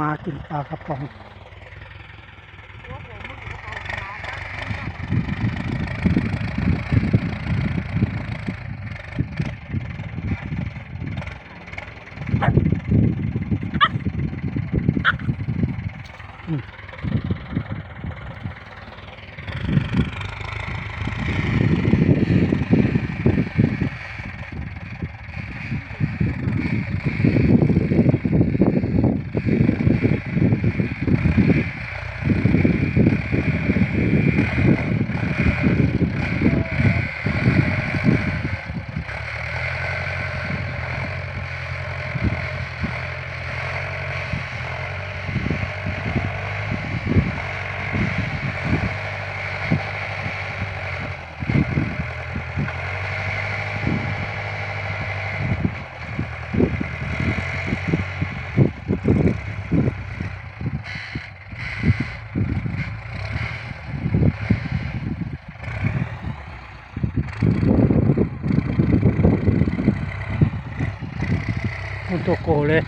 มากินปลากระป๋องอืม มันตัวโกเลย